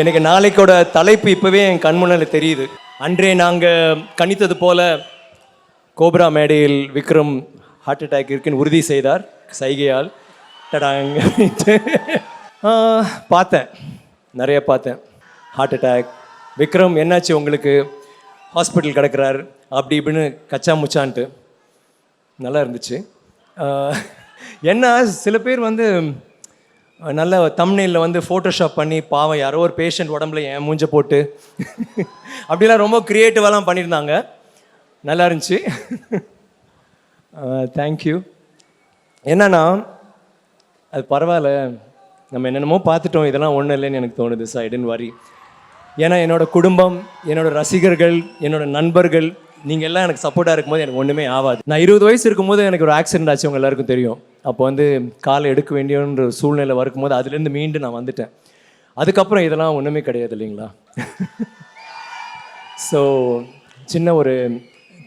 எனக்கு நாளைக்கோட தலைப்பு இப்போவே என் கண்முன்னில் தெரியுது. அன்றே நாங்கள் கணித்தது போல கோப்ரா மேடையில் விக்ரம் ஹார்ட் அட்டாக் இருக்குன்னு உறுதி செய்தார் சைகையால். டடாங்க பார்த்தேன். நிறைய பார்த்தேன். ஹார்ட் அட்டாக் விக்ரம் என்னாச்சு உங்களுக்கு? ஹாஸ்பிட்டல் கிடக்குறார். அப்படி இப்படின்னு கச்சா முச்சான்ட்டு. நல்லா இருந்துச்சு. என்ன சில பேர் வந்து நல்ல தம்னையில் வந்து ஃபோட்டோஷாப் பண்ணி பாவம் யாரோ ஒரு பேஷண்ட் உடம்புல என் மூஞ்ச போட்டு. அப்படிலாம் ரொம்ப க்ரியேட்டிவாலாம் பண்ணியிருந்தாங்க. நல்லா இருந்துச்சு. தேங்க்யூ என்னன்னா அது பரவாயில்ல. நம்ம என்னென்னமோ பார்த்துட்டோம். இதெல்லாம் ஒன்றும் இல்லைன்னு எனக்கு தோணுது ஐ டென்ட் வரி ஏன்னா என்னோட குடும்பம் என்னோட ரசிகர்கள் என்னோட நண்பர்கள் நீங்கள் எல்லாம் எனக்கு சப்போர்ட்டாக இருக்கும்போது எனக்கு ஒன்றுமே ஆகாது. நான் இருபது வயசு இருக்கும்போது எனக்கு ஒரு ஆக்சிடென்ட் ஆச்சு உங்கள் எல்லாருக்கும் தெரியும். அப்போ வந்து காலை எடுக்க வேண்டியன்ற சூழ்நிலை வரும்போது அதுலேருந்து மீண்டு நான் வந்துட்டேன். அதுக்கப்புறம் இதெல்லாம் ஒன்றுமே கிடையாது இல்லைங்களா? ஸோ சின்ன ஒரு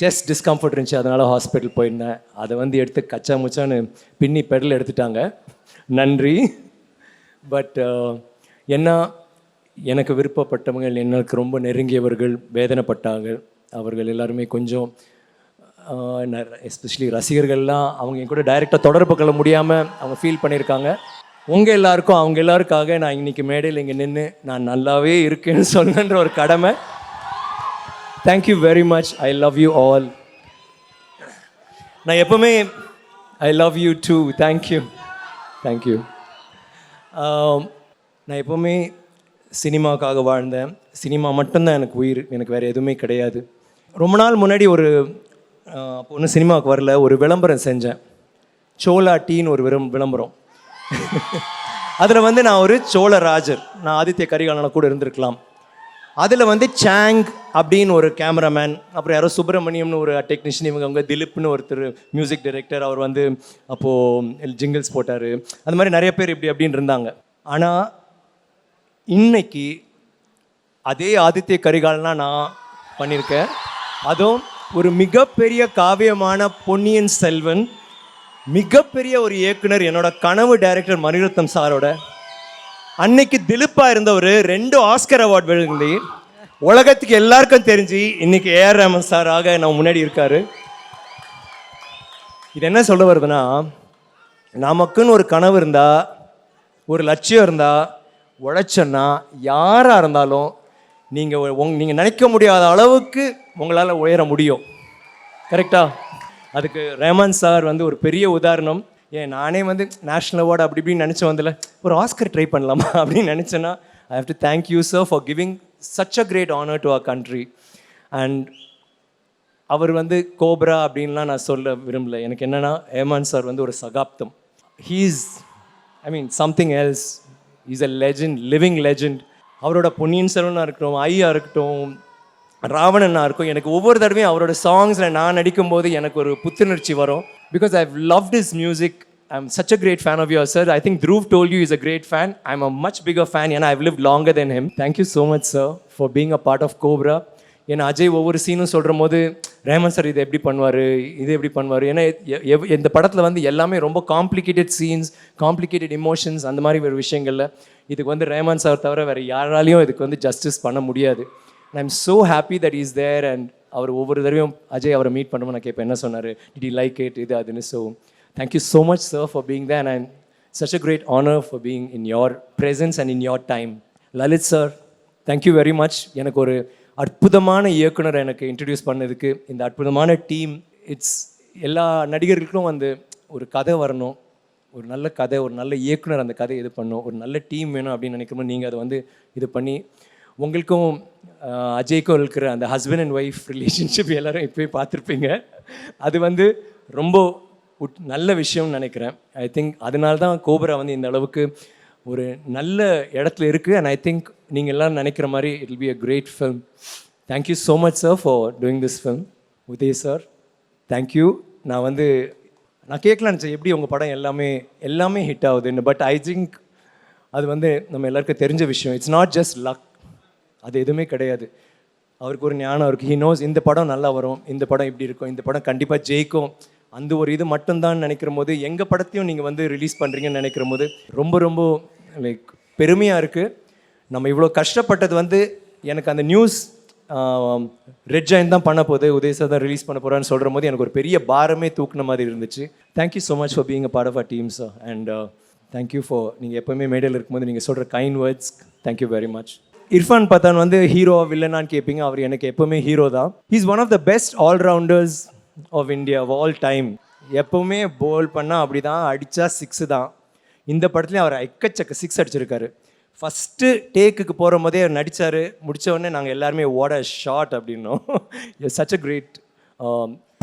செஸ்ட் டிஸ்கம்ஃபர்ட் இருந்துச்சு. அதனால் ஹாஸ்பிட்டல் போயிருந்தேன். அதை வந்து எடுத்து கச்சா முச்சான்னு பின்னி பெடல் எடுத்துட்டாங்க. நன்றி. பட் uh, என்ன எனக்கு விருப்பப்பட்டவங்க எனக்கு ரொம்ப நெருங்கியவர்கள் வேதனைப்பட்டாங்க. அவர்கள் எல்லாருமே கொஞ்சம் எஸ்பெஷலி ரசிகர்கள்லாம் அவங்க என் கூட டைரெக்டாக தொடர்பு கொள்ள முடியாமல் அவங்க ஃபீல் பண்ணியிருக்காங்க. உங்கள் எல்லாருக்கும் அவங்க எல்லாருக்காக நான் இன்னைக்கு மேடையில் இங்கே நின்று நான் நல்லாவே இருக்கேன்னு சொல்லுன்ற ஒரு கடமை. Thank you very much I love you all நான் எப்பவுமே I love you too thank you thank you நான் எப்போவுமே சினிமாவுக்காக வாழ்ந்தேன். சினிமா மட்டும்தான் எனக்கு உயிர் எனக்கு வேறு எதுவுமே கிடையாது. ரொம்ப நாள் முன்னாடி ஒரு அப்போ ஒன்றும் சினிமாவுக்கு வரல ஒரு விளம்பரம் செஞ்சேன். சோலா டீன்னு ஒரு விரும் விளம்பரம். அதில் வந்து நான் ஒரு சோழ ராஜர் நான் ஆதித்ய கரிகாலன கூட இருந்திருக்கலாம். அதில் வந்து சாங் அப்படின்னு ஒரு கேமராமேன் அப்புறம் யாரோ சுப்பிரமணியம்னு ஒரு டெக்னீஷியன் இவங்க அவங்க திலீப்னு ஒருத்தர் மியூசிக் டைரக்டர் அவர் வந்து அப்போது ஜிங்கிள்ஸ் போட்டார். அந்த மாதிரி நிறைய பேர் இப்படி அப்படின்னு இருந்தாங்க. ஆனால் இன்னைக்கு அதே ஆதித்ய கரிகாலனாக நான் பண்ணியிருக்கேன். அதுவும் ஒரு மிகப்பெரிய காவியமான பொன்னியின் செல்வன் மிகப்பெரிய ஒரு இயக்குனர் என்னோட கனவு டைரக்டர் மணிரத்னம் சாரோட. அன்னைக்கு திலீப்பா இருந்தவர் ரெண்டு ஆஸ்கர் அவார்ட் விழுந்து உலகத்துக்கு எல்லாருக்கும் தெரிஞ்சு இன்னைக்கு ஏஆர் ரமன் சாராக ஆக நம்ம முன்னாடி இருக்காரு. இது என்ன சொல்ல வருதுன்னா நமக்குன்னு ஒரு கனவு இருந்தா ஒரு லட்சியம் இருந்தா உழைச்சோன்னா யாராக இருந்தாலும் நீங்கள் உங் நீங்கள் நினைக்க முடியாத அளவுக்கு உங்களால் உயர முடியும். கரெக்டா அதுக்கு ரேமான் சார் வந்து ஒரு பெரிய உதாரணம். ஏன் நானே வந்து நேஷ்னல் அவார்டு அப்படி இப்படின்னு நினச்சி வந்தல ஒரு ஆஸ்கர் ட்ரை பண்ணலாமா அப்படின்னு நினச்சேன்னா I have to thank you sir for giving such a great honour to our country and அவர் வந்து கோப்ரா அப்படின்லாம் நான் சொல்ல விரும்பல. எனக்கு என்னன்னா ஹேமான் சார் வந்து ஒரு சகாப்தம். He's I mean something else is a legend living legend அவரோட பொன்னியின் செல்வனாக இருக்கட்டும் ஐயா இருக்கட்டும் ராவணனா இருக்கும் எனக்கு ஒவ்வொரு தடவையும் அவரோட சாங்ஸில் நான் நடிக்கும்போது எனக்கு ஒரு புத்துணர்ச்சி வரும். Because I love is music I am such a great fan of your sir I think Dhruv told you is a great fan I am a much bigger fan ஏன்னா I live longer then him thank you so much sir for being a part of Cobra ஏன்னா அஜய் ஒவ்வொரு சீனும் சொல்கிற போது ramen sir இதை எப்படி பண்ணுவார்? இது எப்படி பண்ணுவார்? ஏன்னா எவ்- இந்த படத்தில் வந்து எல்லாமே ரொம்ப காம்ப்ளிகேட்டட் சீன்ஸ் காம்ப்ளிகேட்டட் இமோஷன்ஸ் அந்த மாதிரி ஒரு விஷயங்களில் இதுக்கு வந்து ரேமன் சார் தவிர வேறு யாராலையும் இதுக்கு வந்து ஜஸ்டிஸ் பண்ண முடியாது. And I'm so happy that is there and அவர் ஒவ்வொரு தடவையும் அஜய் அவரை மீட் பண்ணும்போது நான் கேட்பேன் என்ன சொன்னார்? டிட் லைக் இட் இது அதுன்னு. So thank you so much sir for being then and such a great honour for being in your presence and in your time Lalit sir thank you very much எனக்கு ஒரு அற்புதமான இயக்குனர் எனக்கு introduce பண்ணதுக்கு இந்த அற்புதமான டீம் இட்ஸ் எல்லா நடிகர்களுக்கும் வந்து ஒரு கதை வரணும். ஒரு நல்ல கதை ஒரு நல்ல இயக்குனர் அந்த கதை இது பண்ணும் ஒரு நல்ல டீம் வேணும் அப்படின்னு நினைக்கிறோம் நீங்கள் அதை வந்து இது பண்ணி உங்களுக்கும் அஜய்க்கும் இருக்கிற அந்த ஹஸ்பண்ட் அண்ட் ஒய்ஃப் ரிலேஷன்ஷிப் எல்லோரும் இப்போயே பார்த்துருப்பீங்க. அது வந்து ரொம்ப உட்- நல்ல விஷயம்னு நினைக்கிறேன். ஐ திங்க் அதனால தான் கோபுரா வந்து இந்த அளவுக்கு ஒரு நல்ல இடத்துல இருக்குது அண்ட் ஐ திங்க் நீங்கள் எல்லாம் நினைக்கிற மாதிரி it be a great film thank you so much sir for doing this film Uday sir thank you நான் வந்து நான் கேட்கலான்னு சார் எப்படி உங்கள் படம் எல்லாமே எல்லாமே ஹிட் ஆகுதுன்னு. பட் ஐ திங்க் அது வந்து நம்ம எல்லாருக்கும் தெரிஞ்ச விஷயம். இட்ஸ் நாட் ஜஸ்ட் லக் அது எதுவுமே கிடையாது. அவருக்கு ஒரு ஞானம் இருக்குது ஹி நோஸ் இந்த படம் நல்லா வரும் இந்த படம் இப்படி இருக்கும் இந்த படம் கண்டிப்பாக ஜெயிக்கும். அந்த ஒரு இது மட்டும்தான் நினைக்கிற போது எங்கள் படத்தையும் நீங்கள் வந்து ரிலீஸ் பண்ணுறீங்கன்னு நினைக்கிற போது ரொம்ப ரொம்ப லைக் பெருமையாக இருக்குது நம்ம இவ்வளோ கஷ்டப்பட்டது வந்து எனக்கு அந்த நியூஸ் ரெட் ஜாயின் தான் பண்ண போகுது உதயசா தான் ரிலீஸ் பண்ண போகிறான்னு சொல்கிற போது எனக்கு ஒரு பெரிய பாரமே தூக்குன மாதிரி இருந்துச்சு. Thank you so much for being a part of a teams and thank you for நீங்கள் எப்போவுமே மேடையில் இருக்கும்போது நீங்கள் சொல்கிற kind words thank you very much Irfan Pathan வந்து ஹீரோ வில்லனான்னு கேட்பீங்க அவர் எனக்கு எப்போவுமே ஹீரோ தான். He's one of the best allrounders of India all time எப்போவுமே போல் பண்ணால் அப்படி தான் அடித்தா சிக்ஸு தான். இந்த படத்துலேயும் அவர் எக்கச்சக்க சிக்ஸ் அடிச்சிருக்காரு. ஃபஸ்ட்டு டேக்குக்கு போகிற போதே அவர் நடித்தார் முடிச்ச உடனே நாங்கள் எல்லாருமே ஓட short அப்படின்னோம். You such a great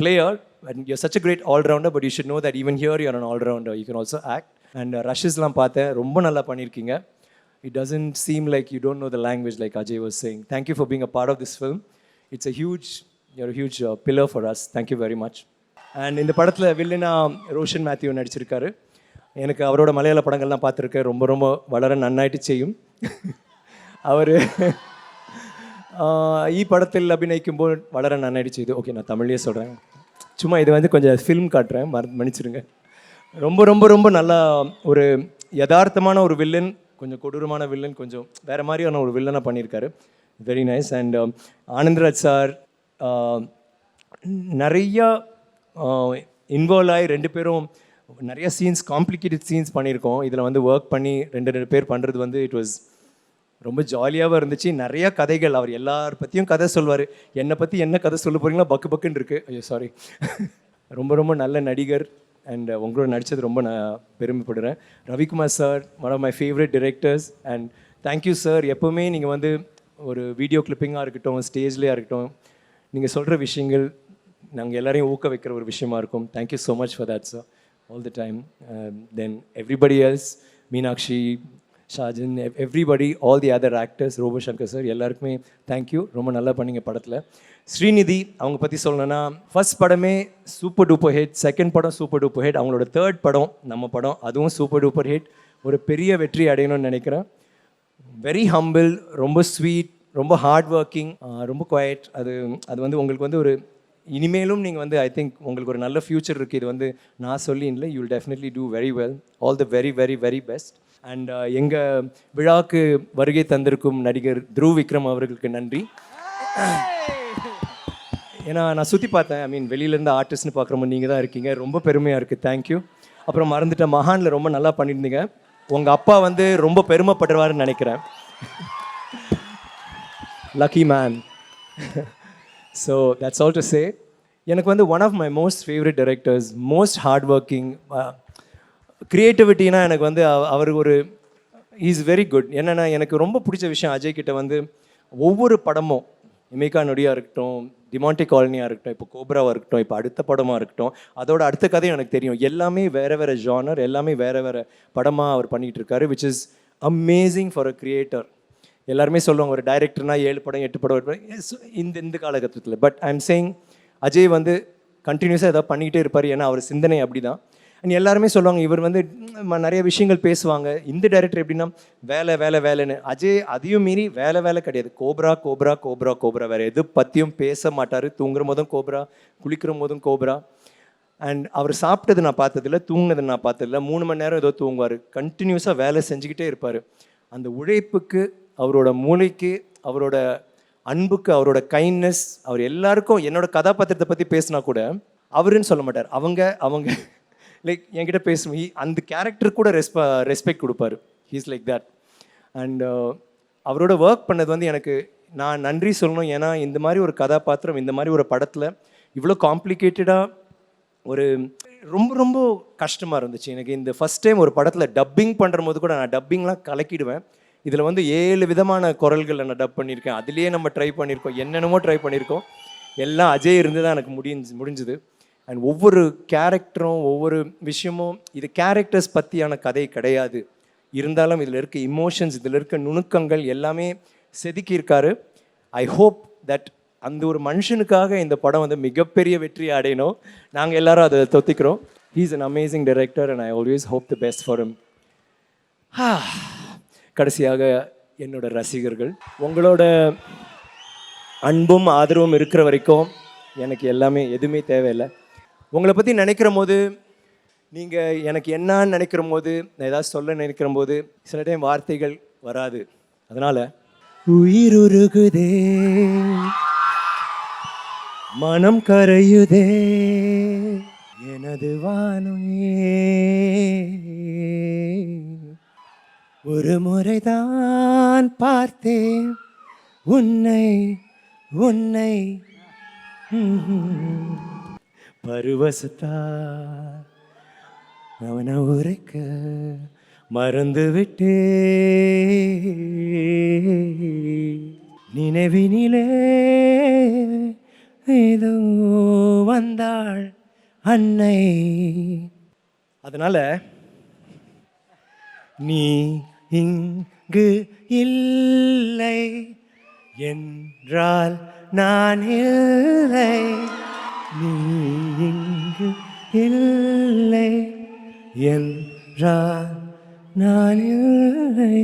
player and you such a great allrounder but you should know that even here you're an allrounder you can also act and ரஷஸ்லாம் பார்த்தேன். ரொம்ப நல்லா பண்ணியிருக்கீங்க. It doesn't seem like you don't know the language like Ajay was saying. Thank you for being a part of this film. It's a huge, you're a huge uh, pillar for us. Thank you very much. And இந்த படத்தில் வில்லனா Roshan Matthew நடிச்சிருக்காரு எனக்கு அவரோட மலையாள படங்கள்லாம் பார்த்துருக்கேன் ரொம்ப ரொம்ப வளர நன்னாயிட்டு செய்யும் அவர் ஈ படத்தில் அபிநயிக்கும்போது வளர நன்னாயிட்டு செய்யுது ஓகே நான் தமிழ்லேயே சொல்கிறேன் சும்மா இது வந்து கொஞ்சம் ஃபிலிம் காட்டுறேன் மற மன்னிச்சிடுங்க ரொம்ப ரொம்ப ரொம்ப நல்லா ஒரு யதார்த்தமான ஒரு வில்லன் கொஞ்சம் கொடூரமான வில்லன் கொஞ்சம் வேறு மாதிரியான ஒரு வில்லனாக பண்ணியிருக்காரு. Very nice and Anandraj sir um, நிறையா um, இன்வால்வ் ஆகி ரெண்டு பேரும் நிறைய சீன்ஸ் காம்ப்ளிகேட்டட் சீன்ஸ் பண்ணியிருக்கோம். இதில் வந்து ஒர்க் பண்ணி ரெண்டு ரெண்டு பேர் பண்ணுறது வந்து இட் வாஸ் ரொம்ப ஜாலியாகவும் இருந்துச்சு. நிறைய கதைகள் அவர் எல்லார் பற்றியும் கதை சொல்வார். என்னை பற்றி என்ன கதை சொல்ல போகிறீங்களோ பக்கு பக்குன்னு இருக்குது ஐயோ சாரி ரொம்ப ரொம்ப நல்ல நடிகர். அண்ட் uh, உங்களோட நடித்தது ரொம்ப நான் பெருமைப்படுறேன். Ravikumar sir one of my favourite directors and thank you sir எப்போவுமே நீங்கள் வந்து ஒரு வீடியோ கிளிப்பிங்காக இருக்கட்டும் ஸ்டேஜ்லேயே இருக்கட்டும் நீங்கள் சொல்கிற விஷயங்கள் நாங்கள் எல்லோரையும் ஊக்க வைக்கிற ஒரு விஷயமா இருக்கும். Thank you so much for that sir all the time then everybody else Meenakshi Shajan everybody all the other actors Robo Shankar sir எல்லாருக்குமே தேங்க்யூ ரொம்ப நல்லா பண்ணிங்க படத்தில். ஸ்ரீநிதி அவங்க பற்றி சொல்லணும்னா ஃபர்ஸ்ட் படமே சூப்பர் டூப்பர் ஹிட் செகண்ட் படம் சூப்பர் டூப்பர் ஹிட் அவங்களோட தேர்ட் படம் நம்ம படம் அதுவும் சூப்பர் டூப்பர் ஹிட் ஒரு பெரிய வெற்றி அடையணும்னு நினைக்கிறேன். வெரி ஹம்பிள் ரொம்ப ஸ்வீட் ரொம்ப ஹார்ட் ஒர்க்கிங் ரொம்ப குவாய்ட் அது அது வந்து உங்களுக்கு வந்து ஒரு இனிமேலும் நீங்கள் வந்து ஐ திங்க் உங்களுக்கு ஒரு நல்ல ஃப்யூச்சர் இருக்குது இது வந்து நான் சொல்லி இல்லை you will definitely do very well all the very very very best and எங்கள் விழாவுக்கு வருகை தந்திருக்கும் நடிகர் த்ருவ் விக்ரம் அவர்களுக்கு நன்றி. ஏன்னா நான் சுற்றி பார்த்தேன். ஐ மீன் வெளியிலேருந்து ஆர்டிஸ்ட்னு பார்க்குறமோ நீங்கள் தான் இருக்கீங்க. ரொம்ப பெருமையாக இருக்குது தேங்க்யூ அப்புறம் மறந்துட்டேன். மகானில் ரொம்ப நல்லா பண்ணியிருந்தீங்க. உங்கள் அப்பா வந்து ரொம்ப பெருமைப்படுவாருன்னு நினைக்கிறேன். Lucky man so that's all to say எனக்கு வந்து one of my most favourite directors most hard working க்ரியேட்டிவிட்டினா எனக்கு வந்து அவர் ஒரு இஸ் வெரி குட் என்னென்னா எனக்கு ரொம்ப பிடிச்ச விஷயம் அஜய் கிட்ட வந்து ஒவ்வொரு படமும் இமேகா நொடியாக இருக்கட்டும் டிமாண்டி காலனியாக இருக்கட்டும் இப்போ கோப்ராவாக இருக்கட்டும் இப்போ அடுத்த படமாக இருக்கட்டும் அதோட அடுத்த கதையும் எனக்கு தெரியும். எல்லாமே வேறு வேறு ஜானர் எல்லாமே வேறு வேறு படமாக அவர் பண்ணிகிட்டு இருக்காரு which is amazing for a creator எல்லாருமே சொல்லுவாங்க ஒரு டைரக்டர்னா ஏழு படம் எட்டு படம் எட்டு இந்த இந்த காலகட்டத்தில். But I am saying Ajay வந்து கண்டினியூஸாக ஏதாவது பண்ணிக்கிட்டே இருப்பார் ஏன்னா அவர் சிந்தனை அப்படி தான் அண்ட் எல்லாருமே சொல்லுவாங்க இவர் வந்து நிறைய விஷயங்கள் பேசுவாங்க. இந்த டைரக்டர் எப்படின்னா வேலை வேலை வேலைன்னு. அஜய் அதையும் மீறி வேலை வேலை கிடையாது. Cobra Cobra Cobra Cobra. வேறு எது பற்றியும் பேச மாட்டார். தூங்குற போதும் கோப்ரா குளிக்கிற போதும் கோப்ரா. அண்ட் அவர் சாப்பிட்டது நான் பார்த்ததில்ல தூங்கினது நான் பார்த்ததில்ல. மூணு மணி நேரம் ஏதோ தூங்குவார். கண்டினியூஸாக வேலை செஞ்சுக்கிட்டே இருப்பார். அந்த உழைப்புக்கு அவரோட மூளைக்கு அவரோட அன்புக்கு அவரோட கைண்ட்னஸ் அவர் எல்லாருக்கும் என்னோட கதாபாத்திரத்தை பற்றி பேசினா கூட அவருன்னு சொல்ல மாட்டார். அவங்க அவங்க லைக் என்கிட்ட பேசும் அந்த கேரக்டர் கூட ரெஸ்ப ரெஸ்பெக்ட் கொடுப்பாரு. ஹீஸ் லைக் தட் அண்ட் அவரோட ஒர்க் பண்ணது வந்து எனக்கு நான் நன்றி சொல்லணும். ஏன்னா இந்த மாதிரி ஒரு கதாபாத்திரம் இந்த மாதிரி ஒரு படத்தில் இவ்வளோ காம்ப்ளிகேட்டடாக ஒரு ரொம்ப ரொம்ப கஷ்டமாக இருந்துச்சு. எனக்கு இந்த ஃபஸ்ட் டைம் ஒரு படத்தில் டப்பிங் பண்ணுற போது கூட நான் டப்பிங்லாம் கலக்கிடுவேன். இதில் வந்து ஏழு விதமான குரல்களை நான் டப் பண்ணியிருக்கேன். அதுலேயே நம்ம ட்ரை பண்ணியிருக்கோம். என்னென்னமோ ட்ரை பண்ணியிருக்கோம். எல்லாம் அஜய் இருந்து தான் எனக்கு முடிஞ்சு முடிஞ்சுது. அண்ட் ஒவ்வொரு கேரக்டரும் ஒவ்வொரு விஷயமும் இது கேரக்டர்ஸ் பற்றியான கதை கிடையாது. இருந்தாலும் இதில் இருக்க இமோஷன்ஸ் இதில் இருக்க நுணுக்கங்கள் எல்லாமே செதுக்கியிருக்காரு. ஐ ஹோப் தட் அந்த ஒரு மனுஷனுக்காக இந்த படம் வந்து மிகப்பெரிய வெற்றியை அடையணும். நாங்கள் எல்லாரும் அதை தொத்திக்கிறோம். He's an amazing director and I always hope the best for him. கடைசியாக என்னோட ரசிகர்கள் உங்களோட அன்பும் ஆதரவும் இருக்கிற வரைக்கும் எனக்கு எல்லாமே எதுவுமே தேவையில்லை. உங்களை பற்றி நினைக்கிற போது நீங்கள் எனக்கு என்னன்னு நினைக்கிற போது நான் ஏதாவது சொல்ல நினைக்கிற போது சில டைம் வார்த்தைகள் வராது. அதனால் உயிருருகுதே மனம் கரையுதே எனது வானுமே ஒரு முறைதான் பார்த்தேன் உன்னை உன்னை. பருவசத்தா அவனை உரைக்க மறந்து விட்டே. நினைவினிலே ஏதோ வந்தாள் அன்னை. அதனால நீ இங்கு இல்லை என்றால் நான் இல்லை. நீ இங்கு இல்லை என்றால் நான் இல்லை